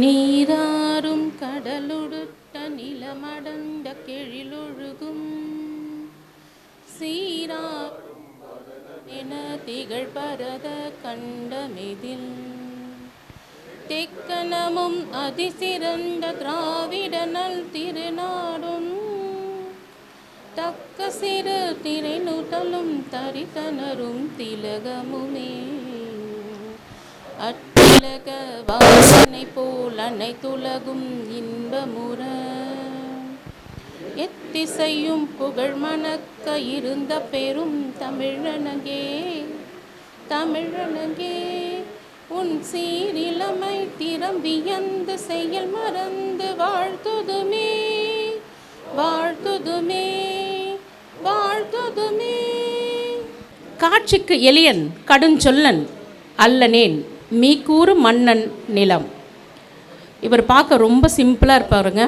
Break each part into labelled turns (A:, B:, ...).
A: நீராறும் கடலுடுத்த நிலமடந்த கெழிலொழுகும். சீரா என திகழ் பரத கண்டமிதில். தெக்கணமும் அதிசிறந்த திராவிட நல் திருநாடும். தக்க சிறு திரைநுதலும் தரித்தனரும் திலகமுமே. அட் உலக வாசனை போல் அனைத்துலகும் இன்பமுற. எத்திசையும் புகழ் மணக்க இருந்த பெரும் தமிழனகே தமிழனகே உன் சீரிலமை திறம் வியந்து செயல் மறந்து வாழ்த்துதுமே வாழ்த்துதுமே வாழ்த்துதுமே. காட்சிக்கு எளியன் கடுஞ்சொல்லன் அல்லனேன். மீக்கூறு மன்னன் நிலம் இவர் பார்க்க ரொம்ப சிம்பிளாக இருப்பாருங்க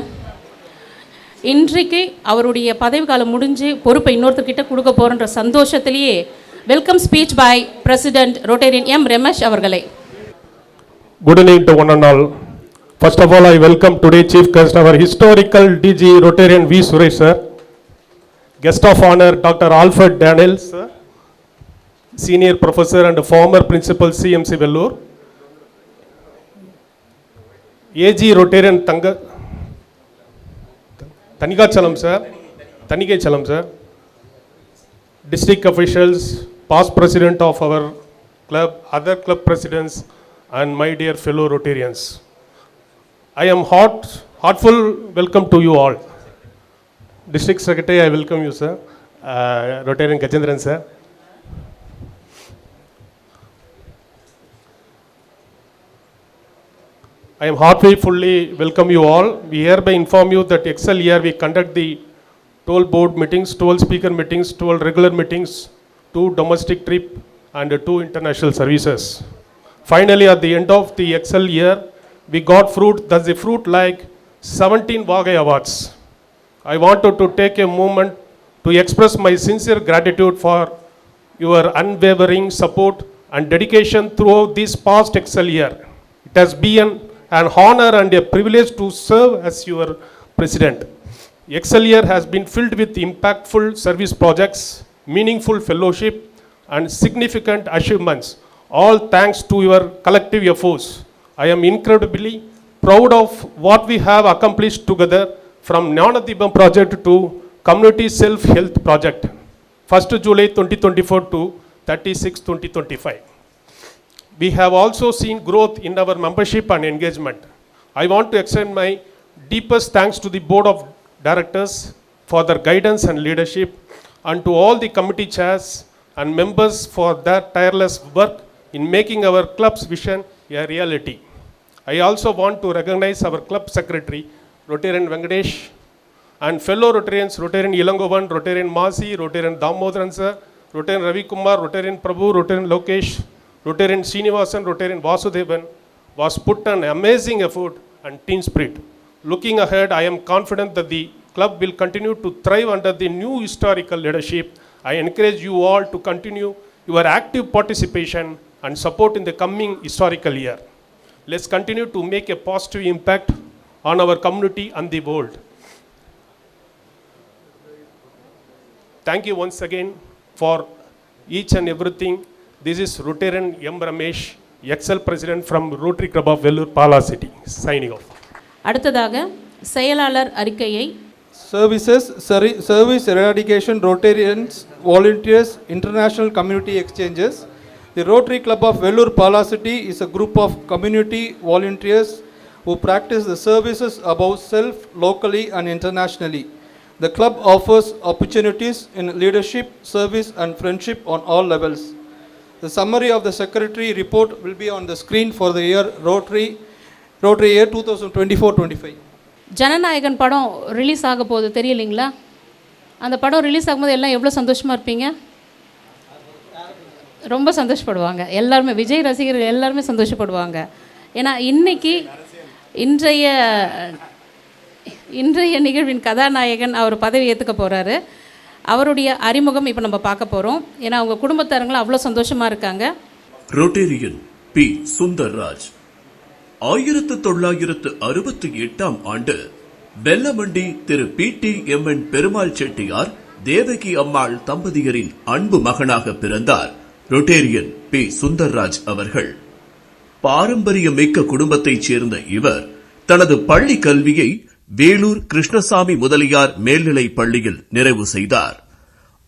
A: இன்றைக்கு அவருடைய பதவி காலம் முடிஞ்சு பொறுப்பை இன்னொருத்தர்கிட்ட கொடுக்க போகிறன்ற சந்தோஷத்திலேயே welcome speech by president rotarian M Ramesh அவர்களை
B: good evening to one and all first of all I welcome today chief guest our historical DG rotarian V Suresh sir guest of honour doctor Alfred Daniel sir senior professor and former principal CMC Vellore AG Rotarian Tanga, Tanikachalam sir, Tanikechalam sir. District officials, past president of our club, other club presidents, and my dear fellow Rotarians. I am heart, heartful welcome to you all. District Secretary, I welcome you, sir. Uh, Rotarian Gajendran, sir. I am heartfully welcome you all. We hereby inform you that Excel year we conduct the 12 board meetings, 12 speaker meetings, 12 regular meetings, two domestic trip and two international services. Finally, at the end of the Excel year, we got fruit, that's the fruit like 17 Vagai Awards. I wanted to take a moment to express my sincere gratitude for your unwavering support and dedication throughout this past Excel year. It has been an honor and a privilege to serve as your president. Excel year has been filled with impactful service projects, meaningful fellowship, and significant achievements, all thanks to your collective efforts. I am incredibly proud of what we have accomplished together from Jnanadibam project to community self-health project, 1st July 2024 to 36 2025. We have also seen growth in our membership and engagement. I want to extend my deepest thanks to the Board of Directors for their guidance and leadership, and to all the committee chairs and members for their tireless work in making our club's vision a reality. I also want to recognize our club secretary, Rotarian Venkatesh, and fellow Rotarians, Rotarian Ilangovan, Rotarian Masi, Rotarian Damodaran sir, Rotarian Ravi Kumar, Rotarian Prabhu, Rotarian Lokesh, Rotarian Srinivasan, Rotarian Vasudevan, was put an amazing effort and team spirit. Looking ahead, I am confident that the club will continue to thrive under the new historical leadership. I encourage you all to continue your active participation and support in the coming historical year. Let's continue to make a positive impact on our community and the world. Thank you once again for each and everything. This is Rotarian M. Ramesh, Excel President from Rotary Club of Vellore, Pala City, signing off.
A: அடுத்ததாக செயலாளர் அறிக்கையை
C: Services, Seri- Service Eradication Rotarians, Volunteers, International Community Exchanges. The Rotary Club of Vellore Pala City is a group of community volunteers who practice the services above self locally and internationally. The club offers opportunities in leadership, service, and friendship on all levels. The summary of the secretary report will be on the screen for the year Rotary, Rotary year 2024-25.
A: Jananayagan படம் release ஆக போகுது தெரியலைங்களா? அந்த படம் release ஆகும்போது எல்லாம் எவ்வளோ சந்தோஷமாக இருப்பீங்க? ரொம்ப சந்தோஷப்படுவாங்க. எல்லாருமே விஜய் ரசிகர்கள் எல்லாருமே சந்தோஷப்படுவாங்க. ஏன்னா இன்னைக்கு இன்றைய இன்றைய நிகழ்வின் கதாநாயகன் அவர் பதவி ஏற்றுக்க போகிறாரு அவருடைய அறிமுகம் இப்போ நம்ம பார்க்க போகிறோம் ஏன்னா அவங்க குடும்பத்தாரங்களும் அவ்வளோ சந்தோஷமாக இருக்காங்க.
D: Rotarian P. சுந்தர்ராஜ். ஆயிரத்து தொள்ளாயிரத்து அறுபத்தி எட்டாம் ஆண்டு Vellamandi Thiru P. T. M. N. Perumal Chettiar Devaki Ammal தம்பதியரின் அன்பு மகனாக பிறந்தார். Rotarian P. சுந்தர்ராஜ் அவர்கள். பாரம்பரியமிக்க குடும்பத்தைச் சேர்ந்த இவர் தனது பள்ளி கல்வியை வேலூர் கிருஷ்ணசாமி முதலியார் மேல்நிலைப் பள்ளியில் நிறைவு செய்தார்.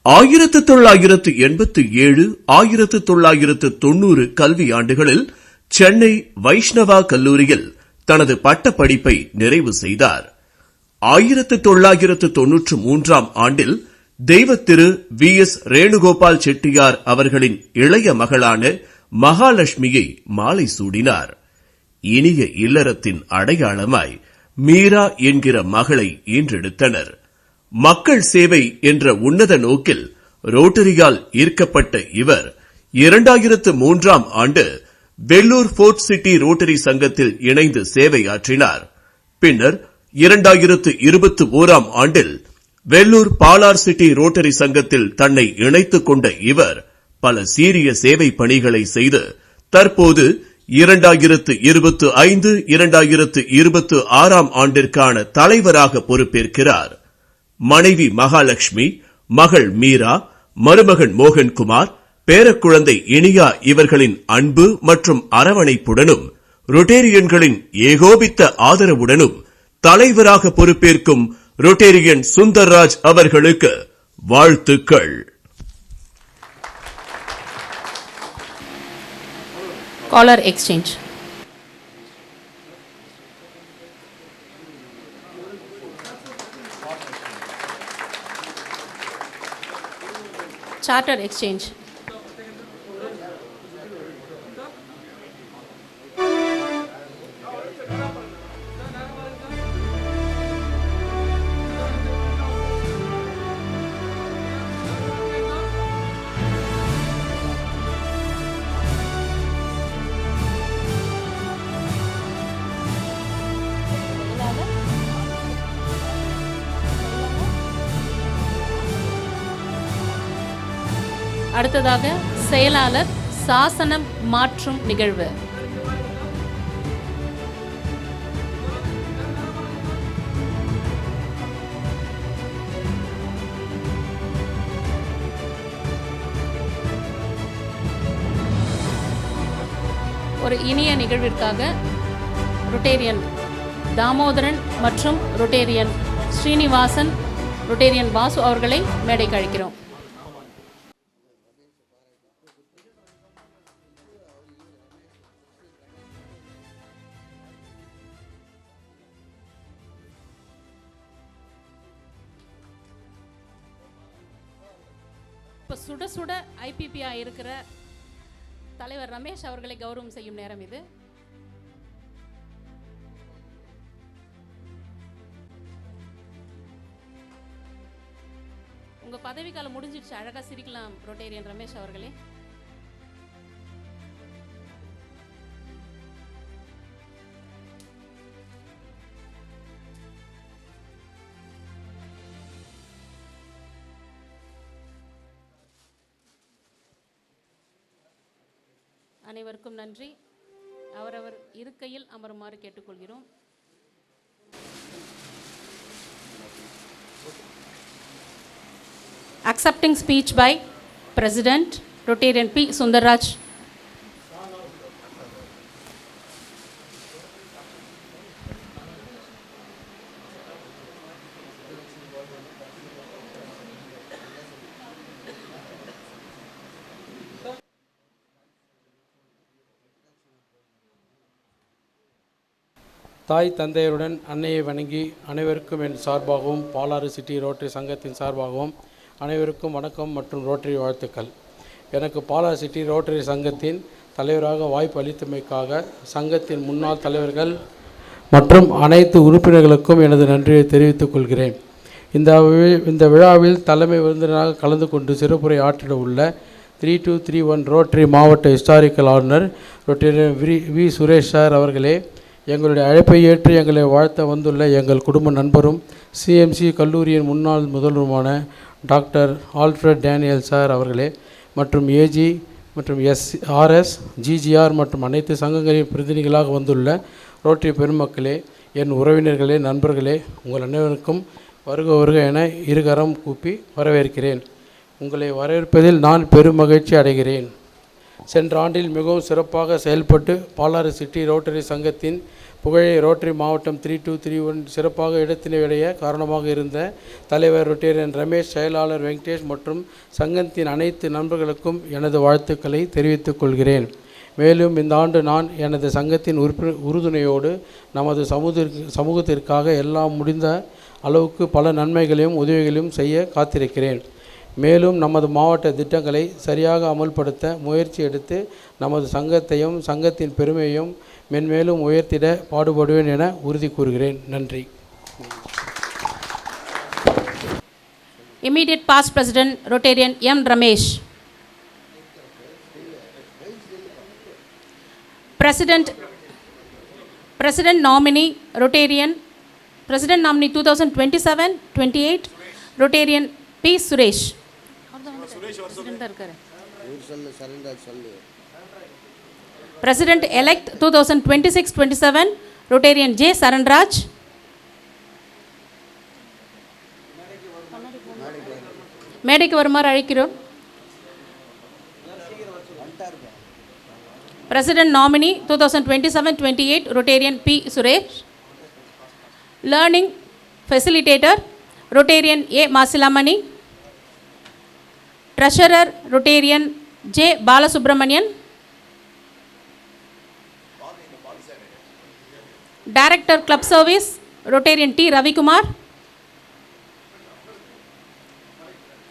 D: ஆயிரத்து தொள்ளாயிரத்து எண்பத்தி ஏழு ஆயிரத்து தொள்ளாயிரத்து தொண்ணூறு கல்வியாண்டுகளில் சென்னை வைஷ்ணவா கல்லூரியில் தனது பட்டப்படிப்பை நிறைவு செய்தார். ஆயிரத்து தொள்ளாயிரத்து தொன்னூற்று மூன்றாம் ஆண்டில் தெய்வத்திரு வி. எஸ். ரேணுகோபால் செட்டியார் அவர்களின் இளைய மகளான மகாலட்சுமியை மாலை சூடினார். இனிய இல்லறத்தின் அடையாளமாய் மீரா என்கிற மகளை ஈன்றெடுத்தனர். மக்கள் சேவை என்ற உன்னத நோக்கில் ரோட்டரியால் ஈர்க்கப்பட்ட இவர் இரண்டாயிரத்து மூன்றாம் ஆண்டு வெள்ளூர் போர்ட் சிட்டி ரோட்டரி சங்கத்தில் இணைந்து சேவையாற்றினார். பின்னர் இரண்டாயிரத்து இருபத்தி ஓராம் ஆண்டில் வெள்ளூர் பாலார் சிட்டி ரோட்டரி சங்கத்தில் தன்னை இணைத்துக் கொண்ட இவர் பல சீரிய சேவை பணிகளை செய்து தற்போது இரண்டாயிரத்து இருபத்து ஐந்து இரண்டாயிரத்து இருபத்து ஆறாம் ஆண்டிற்கான தலைவராக பொறுப்பேற்கிறார். மனைவி மகாலட்சுமி மகள் மீரா மருமகன் மோகன்குமார் பேரக்குழந்தை இனியா இவர்களின் அன்பு மற்றும் அரவணைப்புடனும் ரொட்டேரியன்களின் ஏகோபித்த ஆதரவுடனும் தலைவராக பொறுப்பேற்கும் ரொட்டேரியன் சுந்தர்ராஜ் அவர்களுக்கு வாழ்த்துக்கள்.
A: कॉलर एक्सचेंज चार्टर एक्सचेंज அடுத்ததாக செயலாளர் சாசனம் மாற்றும் நிகழ்வு. ஒரு இனிய நிகழ்விற்காக ரொட்டேரியன் தாமோதரன் மற்றும் ரொட்டேரியன் ஸ்ரீனிவாசன் ரொட்டேரியன் வாசு அவர்களை மேடைக்கு அழைக்கிறோம். சுட சுட ஐபிபியாக இருக்கிற தலைவர் ரமேஷ் அவர்களை கௌரவம் செய்யும் நேரம் இது. உங்கள் பதவிக்காலம் முடிஞ்சிடுச்சு. அழகாக சிரிக்கலாம் ரொட்டேரியன் ரமேஷ் அவர்களே. அனைவருக்கும் நன்றி அவரவர் இருக்கையில் அமருமாறு கேட்டுக்கொள்கிறோம் accepting speech by President Rotarian P. Sundarraj.
E: தாய் தந்தையருடன் அன்னையை வணங்கி அனைவருக்கும் என் சார்பாகவும் பாலாறு சிட்டி ரோட்டரி சங்கத்தின் சார்பாகவும் அனைவருக்கும் வணக்கம் மற்றும் ரோட்டரி வாழ்த்துக்கள். எனக்கு பாலாறு சிட்டி ரோட்டரி சங்கத்தின் தலைவராக வாய்ப்பு அளித்தமைக்காக சங்கத்தின் முன்னாள் தலைவர்கள் மற்றும் அனைத்து உறுப்பினர்களுக்கும் எனது நன்றியை தெரிவித்துக் கொள்கிறேன். இந்த வி- இந்த விழாவில் தலைமை விருந்தினராக கலந்து கொண்டு சிறப்புரை ஆற்றிட உள்ள three two three one rotary மாவட்ட ஹிஸ்டாரிக்கல் ஆளுநர் rotary V V Suresh sir அவர்களே எங்களுடைய அழைப்பை ஏற்று எங்களை வாழ்த்த வந்துள்ள எங்கள் குடும்ப நண்பரும் சிஎம்சி கல்லூரியின் முன்னாள் முதல்வருமான டாக்டர் ஆல்ஃப்ரட் டேனியல் சார் அவர்களே மற்றும் ஏஜி மற்றும் எஸ் ஆர்எஸ் ஜிஜிஆர் மற்றும் அனைத்து சங்கங்களின் பிரதிநிதிகளாக வந்துள்ள ரோட்டரி பெருமக்களே என் உறவினர்களே நண்பர்களே உங்கள் அனைவருக்கும் வருக வருக என இருகரம் கூப்பி வரவேற்கிறேன். உங்களை வரவேற்பதில் நான் பெரும் மகிழ்ச்சி அடைகிறேன். சென்ற ஆண்டில் மிகவும் சிறப்பாக செயல்பட்டு பாலாறு சிட்டி ரோட்டரி சங்கத்தின் புகழை ரோட்டரி மாவட்டம் த்ரீ டூ த்ரீ ஒன் சிறப்பாக இடத்தினை காரணமாக இருந்த தலைவர் ரொட்டேரியன் ரமேஷ் செயலாளர் வெங்கடேஷ் மற்றும் சங்கத்தின் அனைத்து நண்பர்களுக்கும் எனது வாழ்த்துக்களை தெரிவித்துக் கொள்கிறேன். மேலும் இந்த ஆண்டு நான் எனது சங்கத்தின் உறுப்பி உறுதுணையோடு நமது சமூகத்திற்கு சமூகத்திற்காக எல்லாம் முடிந்த அளவுக்கு பல நன்மைகளையும் உதவிகளையும் செய்ய காத்திருக்கிறேன். மேலும் நமது மாவட்ட திட்டங்களை சரியாக அமல்படுத்த முயற்சி எடுத்து நமது சங்கத்தையும் சங்கத்தின் பெருமையும் மென்மேலும் உயர்த்திட பாடுபடுவேன் என உறுதி கூறுகிறேன் நன்றி
A: immediate past president rotarian M Ramesh President, nominee two thousand twenty seven twenty eight rotarian P Suresh President elect 2026, 27, Rotarian J. Saranraj. மேடைக்கு வருமாறு அழைக்கிறோம். President nominee two thousand twenty seven twenty eight rotarian P Suresh learning facilitator rotarian A Masilamani treasurer rotarian J Balasubramanian director club service rotarian T Ravikumar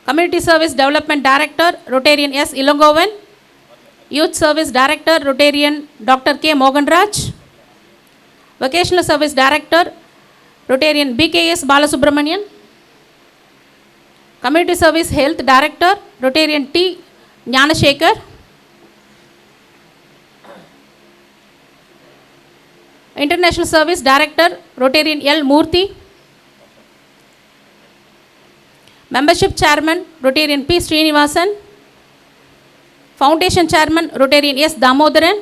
A: Community Service Development Director, Rotarian S. Ilongovan. Youth Service Director, Rotarian Dr. K. Moganraj. Vocational Service Director, Rotarian community service health director rotarian T Gnanasekar international service director rotarian L Murthy membership chairman rotarian P Srinivasan foundation chairman rotarian S Damodaran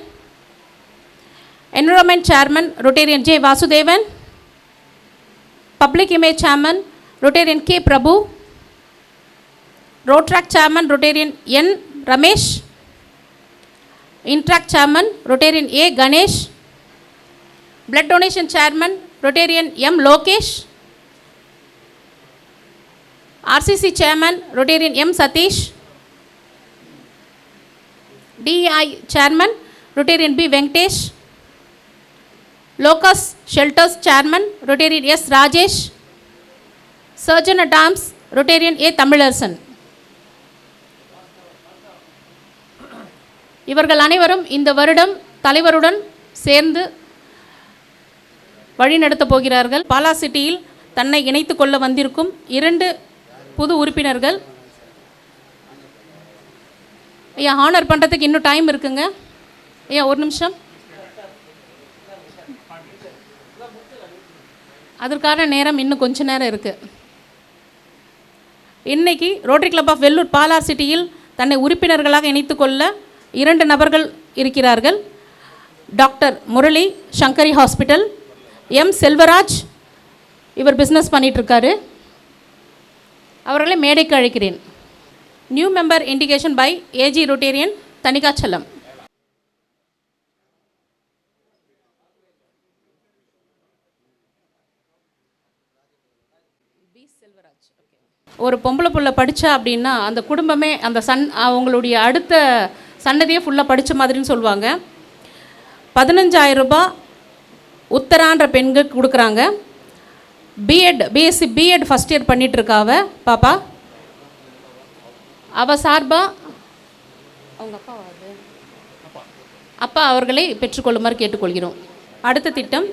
A: environment chairman rotarian J Vasudevan public image chairman rotarian K Prabhu Blood Donation Chairman, Rotarian M. Lokesh. RCC Chairman, Rotarian M. Satish. DEI Chairman, Rotarian B. Venkatesh. Locus Shelters Chairman, Rotarian S. Rajesh. Surgeon at Arms, Rotarian A. Tamilarsan. இவர்கள் அனைவரும் இந்த வருடம் தலைவருடன் சேர்ந்து வழிநடத்தப் போகிறார்கள். பாலா சிட்டியில் தன்னை இணைத்து கொள்ள வந்திருக்கும் இரண்டு புது உறுப்பினர்கள். ஐயா ஹானர் பண்ணுறதுக்கு இன்னும் டைம் இருக்குங்க. ஐயா ஒரு நிமிஷம். அதற்கான நேரம் இன்னும் கொஞ்ச நேரம் இருக்குது இன்னைக்கு rotary club of Vellore Palar சிட்டியில் தன்னை உறுப்பினர்களாக இணைத்து கொள்ள இரண்டு நபர்கள் இருக்கிறார்கள். Doctor Murali Sankari hospital. M. Selvaraj இவர் பிஸ்னஸ் பண்ணிகிட்ருக்காரு அவர்களை மேடைக்கு அழைக்கிறேன். New member indication by AG rotarian Thanigachalam ஒரு பொம்பளை புள்ள படித்தா அப்படின்னா அந்த குடும்பமே அந்த சன் அவங்களுடைய அடுத்த சன்னதியே ஃபுல்லாக படித்த மாதிரின்னு சொல்லுவாங்க. பதினஞ்சாயிரம் ரூபாய் உத்தரான்ற பெண்கள் கொடுக்குறாங்க. BEd BSc BEd first year பண்ணிகிட்ருக்காவ இருக்காவ பாப்பா. அவ சார்பாக அவங்க அப்பா அப்பா அவர்களை பெற்றுக்கொள்ளுமாறு கேட்டுக்கொள்கிறோம். அடுத்த திட்டம்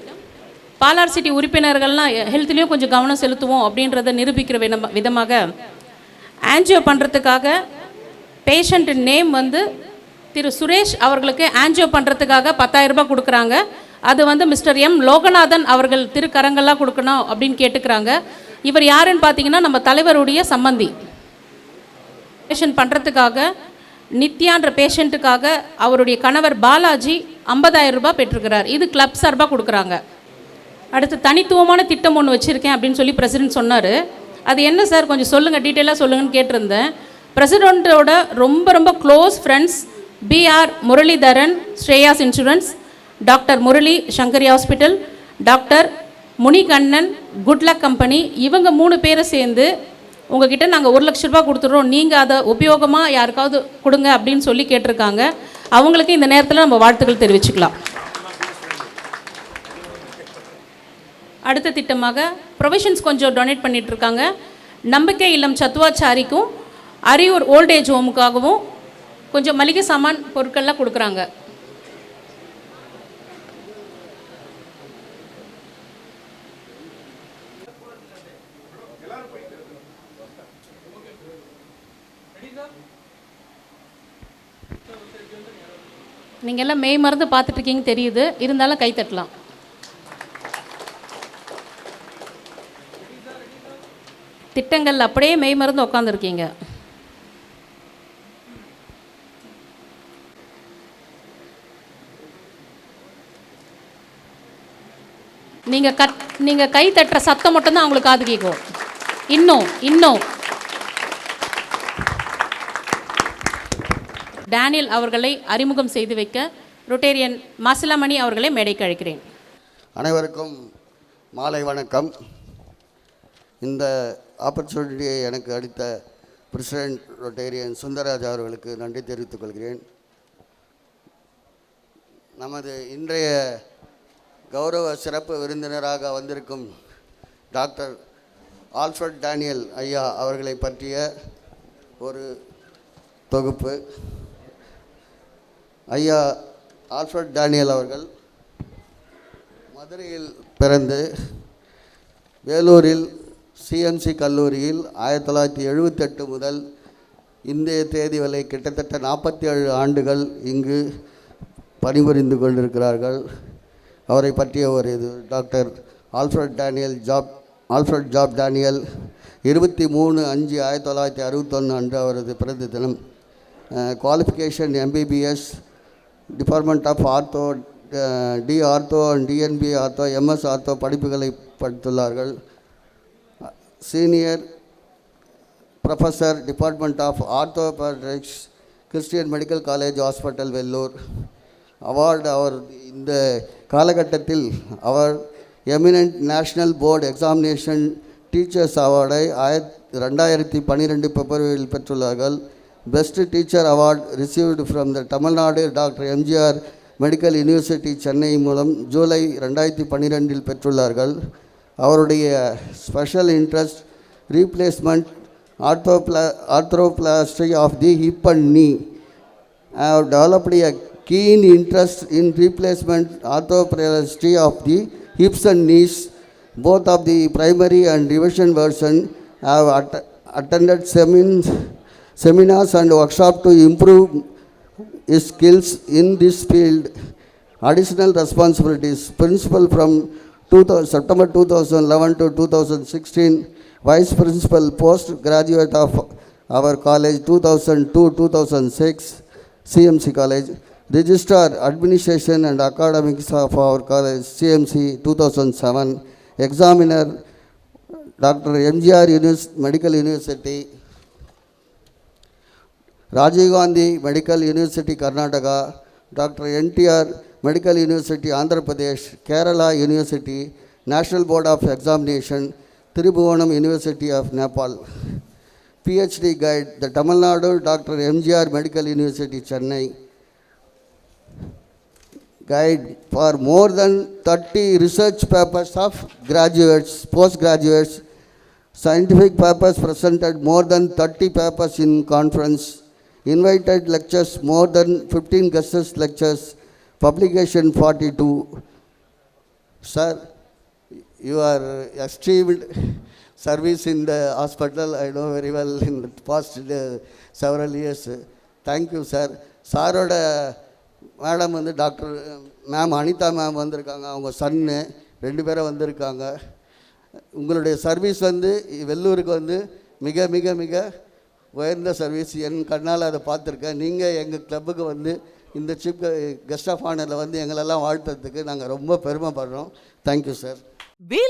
A: பாலார் சிட்டி உறுப்பினர்கள்லாம் ஹெல்த்லேயும் கொஞ்சம் கவனம் செலுத்துவோம் அப்படின்றத நிரூபிக்கிற விதமாக ஆன்ஜியோ பண்ணுறதுக்காக பேஷண்ட்டு நேம் வந்து திரு சுரேஷ் அவர்களுக்கு ஆன்ஜியோ பண்ணுறதுக்காக பத்தாயிரம் ரூபாய் கொடுக்குறாங்க. அது வந்து மிஸ்டர் எம். லோகநாதன் அவர்கள் திருக்கரங்கள்லாம் கொடுக்கணும் அப்படின்னு கேட்டுக்கிறாங்க. இவர் யாருன்னு பார்த்தீங்கன்னா நம்ம தலைவருடைய சம்பந்தி. பேஷண்ட் பண்ணுறதுக்காக நித்யான்ற பேஷண்ட்டுக்காக அவருடைய கணவர் பாலாஜி ஐம்பதாயிரம் ரூபாய் பெற்றிருக்கிறார். இது கிளப் சார்பாக கொடுக்குறாங்க. அடுத்து தனித்துவமான திட்டம் ஒன்று வச்சுருக்கேன் அப்படின்னு சொல்லி பிரசிடென்ட் சொன்னார். அது என்ன சார்? கொஞ்சம் சொல்லுங்கள் டீட்டெயிலாக சொல்லுங்கன்னு கேட்டிருந்தேன். பிரசிடெண்ட்டோட ரொம்ப ரொம்ப close friends PR Muralidharan Shreyas insurance doctor Murali Sankari hospital doctor Munikannan good luck company இவங்க மூணு பேரை சேர்ந்து உங்ககிட்ட நாங்கள் ஒரு லட்ச ரூபா கொடுத்துட்றோம். நீங்கள் அதை உபயோகமாக யாருக்காவது கொடுங்க அப்படின்னு சொல்லி கேட்டிருக்காங்க. அவங்களுக்கு இந்த நேரத்தில் நம்ம வாழ்த்துக்கள் தெரிவிச்சுக்கலாம். அடுத்த திட்டமாக ப்ரொவிஷன்ஸ் கொஞ்சம் டொனேட் பண்ணிகிட்ருக்காங்க நம்பிக்கை இல்லம் சத்துவாச்சாரிக்கும் அரியூர் ஓல்டேஜ் ஹோமுக்காகவும் கொஞ்சம் மளிகை சாமான் பொருட்கள்லாம் கொடுக்குறாங்க. நீங்கள் எல்லாம் மெய் மறந்து பார்த்துட்ருக்கீங்க தெரியுது. இருந்தாலும் கை தட்டலாம். திட்டங்கள் அப்படியே மெய் மறந்து உட்காந்துருக்கீங்க நீங்கள் கத் நீங்கள் கை தட்டுற சத்தம் மட்டும்தான் அவங்களுக்கு காது கேட்கும். இன்னும் இன்னும். டேனியல் அவர்களை அறிமுகம் செய்து வைக்க ரொட்டேரியன் மாசிலாமணி அவர்களை மேடைக்கு அழைக்கிறேன்.
F: அனைவருக்கும் மாலை வணக்கம். இந்த ஆப்பர்ச்சுனிட்டியை எனக்கு அளித்த பிரசிடென்ட் ரொட்டேரியன் சுந்தரராஜ் அவர்களுக்கு நன்றி தெரிவித்துக் கொள்கிறேன். நமது இன்றைய கௌரவ சிறப்பு விருந்தினராக வந்திருக்கும் டாக்டர் ஆல்ஃபர்ட் டேனியல் ஐயா அவர்களை பற்றிய ஒரு தொகுப்பு. ஐயா ஆல்ஃபர்ட் டேனியல் அவர்கள் மதுரையில் பிறந்து வேலூரில் சிஎன்சி கல்லூரியில் ஆயிரத்தி தொள்ளாயிரத்தி எழுபத்தெட்டு முதல் இந்திய தேதி வரை கிட்டத்தட்ட நாற்பத்தி ஏழு ஆண்டுகள் இங்கு பணிபுரிந்து கொண்டிருக்கிறார்கள். அவரை பற்றிய ஒரு இது. Doctor Alfred Daniel Job Alfred Job Daniel இருபத்தி மூணு அஞ்சு ஆயிரத்தி தொள்ளாயிரத்தி அறுபத்தொன்று அன்று அவரது பிறந்த தினம். Qualification MBBS department of ortho D ortho and DNB ortho MS ortho படிப்புகளை படித்துள்ளார்கள். Senior professor department of orthopaedics Christian medical college hospital Vellore award அவர் இந்த காலகட்டத்தில் அவர் eminent national board examination teachers அவார்டை ஆயிரத் ரெண்டாயிரத்தி பன்னிரெண்டு பிப்ரவரியில் பெற்றுள்ளார்கள். Best teacher award received from the Tamil Nadu doctor MGR medical university Chennai மூலம் ஜூலை ரெண்டாயிரத்தி பன்னிரெண்டில் பெற்றுள்ளார்கள். அவருடைய special interest replacement ஆர்த்தோப்ளா arthroplasty of the hip and நீ developed a keen interest in replacement arthroplasty of the hips and knees. Both of the primary and revision version have at- attended semin- seminars and workshops to improve his skills in this field. Additional responsibilities, principal from 2000 September 2011 to 2016, vice principal, postgraduate of our college 2002-2006, CMC College, Registrar Administration and Academics of our college, CMC 2007, Examiner, Dr. MGR Unis- Medical University, Rajiv Gandhi Medical University, Karnataka, Dr. NTR Medical University, Andhra Pradesh, Kerala University, National Board of Examination, Tribhuvanam University of Nepal. PhD guide, the Tamil Nadu Dr. MGR Medical University, Chennai. Guide for more than 30 research papers of graduates, postgraduates, scientific papers presented more than 30 papers in conference, invited lectures more than 15 guest lectures, publication 42. Sir, you are achieved service in the hospital, I know very well in the past uh, several years. Thank you, sir. சாரோட madam வந்து doctor ma'am Anitha ma'am வந்திருக்காங்க. அவங்க சன்னு ரெண்டு பேரும் வந்திருக்காங்க. உங்களுடைய service வந்து வெள்ளூருக்கு வந்து மிக மிக மிக உயர்ந்த சர்வீஸ். என் கண்ணால் அதை பார்த்துருக்கேன். நீங்கள் எங்கள் கிளப்புக்கு வந்து இந்த சீஃப் கெஸ்ட் ஆஃப் ஆனரில் வந்து எங்களெல்லாம் வாழ்த்துறதுக்கு நாங்கள் ரொம்ப பெருமைப்படுறோம். Thank you sir